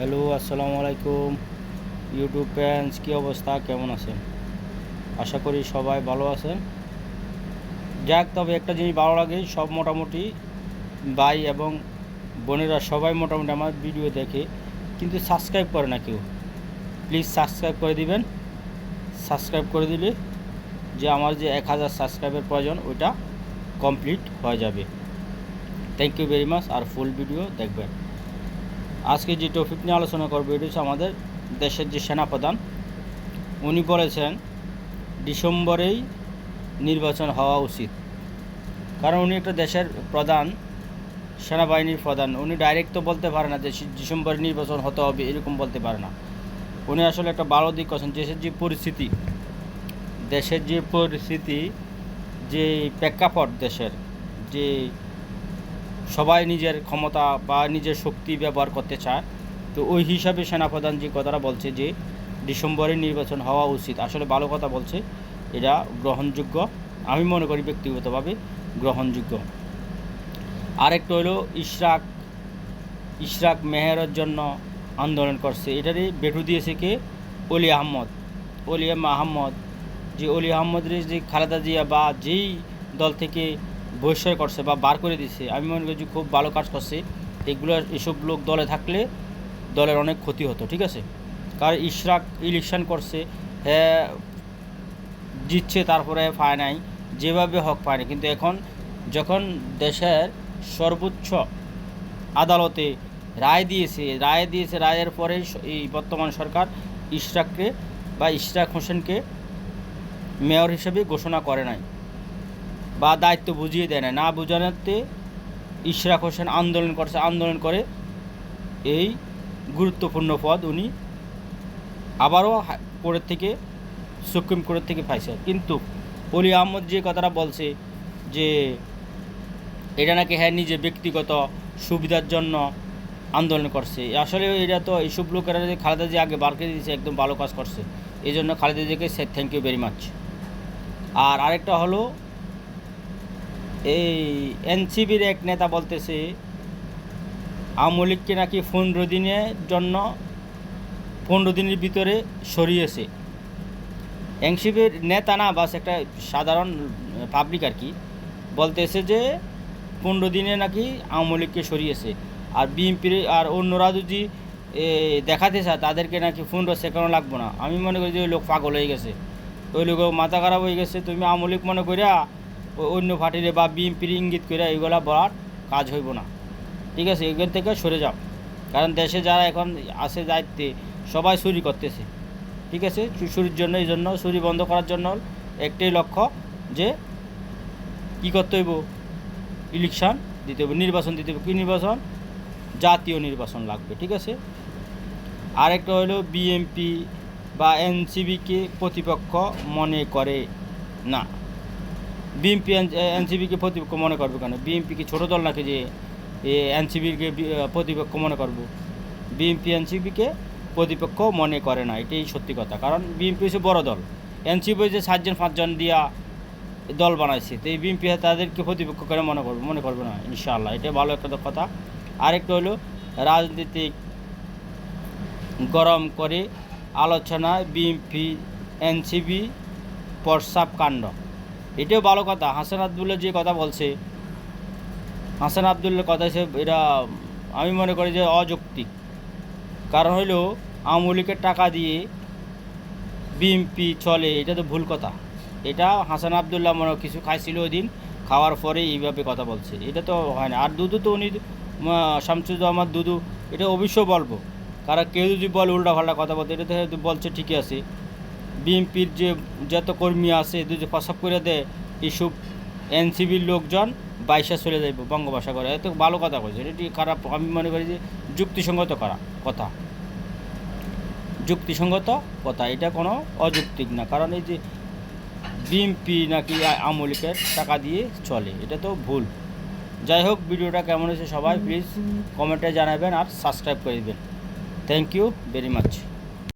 Hello, আসসালামু আলাইকুম। YouTube fans কী অবস্থা? কেমন আছেন? আশা করি সবাই ভালো আছেন। যাক, তবে একটা জিনিস ভালো লাগে, সব মোটামুটি ভাই এবং বোনেরা সবাই মোটামুটি আমার ভিডিও দেখে, কিন্তু সাবস্ক্রাইব করে না কেউ। প্লিজ সাবস্ক্রাইব করে দিবেন। সাবস্ক্রাইব করে দিলে যে আমার যে এক হাজার সাবস্ক্রাইবের প্রয়োজন, ওইটা কমপ্লিট হয়ে যাবে। থ্যাংক ইউ ভেরি মাচ আর ফুল ভিডিও দেখবেন। আজকে যে টপিক নিয়ে আলোচনা করব, এটা হচ্ছে আমাদের দেশের যে সেনাপ্রধান, উনি বলেছেন ডিসেম্বরেই নির্বাচন হওয়া উচিত। কারণ উনি একটা দেশের প্রধান, সেনাবাহিনীর প্রধান, উনি ডাইরেক্ট তো বলতে পারে না যে ডিসেম্বরে নির্বাচন হতে হবে, এরকম বলতে পারে না। উনি আসলে একটা ভালো দিক করছেন, দেশের যে পরিস্থিতি, দেশের যে পরিস্থিতি, যে প্রেক্ষাপট দেশের, যে সবাই নিজের ক্ষমতা বা নিজের শক্তি ব্যবহার করতে চায়। তো ওই হিসাবে সেনাপ্রধান যে কথাটা বলছে যে ডিসেম্বরে নির্বাচন হওয়া উচিত। আসলে ভালো কথা বলছে এটা গ্রহণযোগ্য। আমি মনে করি ব্যক্তিগতভাবে গ্রহণযোগ্য। আরেকটা হলো ইশরাক ইশরাক মেহেরের জন্য আন্দোলন করছে। এটারই বেঠু দিয়েছে কে? অলি আহমদ। অলি আহমদ, যে অলি আহমদের যে খালেদা জিয়া বা যেই দল থেকে বহিষ্কার করছে বা বার করে দিছে, আমি মনে করি যে খুব ভালো কাজ করছে। এগুলো এসব লোক দলে থাকলে দলের অনেক ক্ষতি হতো, ঠিক আছে? কারণ ইশরাক ইলেকশন করছে হ্যাঁ জিতছে, তারপরে পায় নাই, যেভাবে হক পায়নি কিন্তু এখন যখন দেশের সর্বোচ্চ আদালতে রায় দিয়েছে রায় দিয়েছে, রায়ের পরে এই বর্তমান সরকার ইশরাককে বা ইশরাক হোসেনকে মেয়র হিসেবে ঘোষণা করে নাই। বা দায়িত্ব বুঝিয়ে দেয় না। না বোঝানোতে ইশরাক হোসেন আন্দোলন করছে, আন্দোলন করে এই গুরুত্বপূর্ণ পদ উনি আবারও কোর্টের থেকে, সুপ্রিম কোর্টের থেকে পাইছে। কিন্তু অলি আহমদ যে কথাটা বলছে যে এটা নাকি হ্যাঁ নিজে ব্যক্তিগত সুবিধার জন্য আন্দোলন করছে। আসলে এটা তো এইসব লোকেরা যে খালেদা জি আগে বার করে দিয়েছে, একদম ভালো কাজ করছে। এই জন্য খালেদা জিকে সে থ্যাংক ইউ ভেরি মাচ আর আরেকটা হলো এই এনসিবির এক নেতা বলতেছে, আওয়ামী লীগকে নাকি পনেরো দিনের জন্য, পনেরো দিনের ভিতরে সরিয়েছে। এনসিবির নেতা না, বাস একটা সাধারণ পাবলিক আর কি, বলতেছে যে পনেরো দিনে নাকি আওয়ামী লীগকে সরিয়েছে। আর বিএনপির আর অন্যরা যদি দেখাতে চায়, তাদেরকে নাকি পনেরো সেকেন্ডও লাগবো না। আমি মনে করি যে ওই লোক পাগল হয়ে গেছে। ওই লোক মাথা খারাপ হয়ে গেছে। তুমি আওয়ামী লীগ মনে করিয়া অন্য পার্টিরে বা বিএনপির ইঙ্গিত করে এইগুলা বলার কাজ হইব না। ঠিক আছে, এখান থেকে সরে যাও। কারণ দেশে যারা এখন আছে দায়িত্বে, সবাই চুরি করতেছে। ঠিক আছে চুরির জন্য, এই জন্য চুরি বন্ধ করার জন্য একটাই লক্ষ্য যে কী করতে হইব? ইলেকশন দিতে হবে নির্বাচন দিতে হবে কী নির্বাচন? জাতীয় নির্বাচন লাগবে, ঠিক আছে? আরেকটা হলো বিএমপি বা এনসিবিকে প্রতিপক্ষ মনে করে না। বিএমপি এনসিবিকে প্রতিপক্ষ মনে করবে কেন? বিএমপি কি ছোটো দল নাকি যে এনসিবিকে প্রতিপক্ষ মনে করব? বিএমপি এনসিবিকে প্রতিপক্ষ মনে করে না, এটাই সত্যি কথা। কারণ বিএমপি হচ্ছে বড় দল। এনসিবি হচ্ছে সাতজন, পাঁচজন দিয়া দল বানাইছে। তো এই বিএমপি তাদেরকে প্রতিপক্ষ করে মনে করবে মনে করবে না, ইনশাআল্লাহ। এটা ভালো একটা কথা আরেকটা হলো রাজনীতিক গরম করে আলোচনায় বিএমপি এনসিবি প্রস্রাব কাণ্ড এটাও ভালো কথা। হাসান আবদুল্লা যে কথা বলছে, হাসান আবদুল্লার কথা সে এটা আমি মনে করি যে অযৌক্তিক। কারণ হইল, আওয়ামী লীগের টাকা দিয়ে বিএমপি চলে, এটা তো ভুল কথা। এটা হাসান আবদুল্লাহ মনে কিছু খাইছিল ওই দিন খাওয়ার পরে এইভাবে কথা বলছে। এটা তো হয় না। আর দুদু তো উনি শামসুজ্জামান দুদু, এটা অবশ্যই বলব। কারণ কেউ যদি বলে উল্টা পাল্টা কথা বলতে, এটা তো বলছে ঠিকই আছে। বিএনপির যে যত কর্মী আছে যদি প্রসাব করে দেয় এইসব এনসিবির লোকজন বাইশে চলে যাইব বঙ্গভাষা করে এত ভালো কথা বলছে এটি খারাপ? আমি মনে করি যে যুক্তিসঙ্গত করা কথা। যুক্তিসঙ্গত কথা। এটা কোনো অযৌক্তিক না। কারণ এই যে বিএমপি নাকি আমলিকের টাকা দিয়ে চলে, এটা তো ভুল। যাই হোক, ভিডিওটা কেমন হয়েছে সবাই প্লিজ কমেন্টে জানাবেন আর সাবস্ক্রাইব করে দেবেন। Thank you very much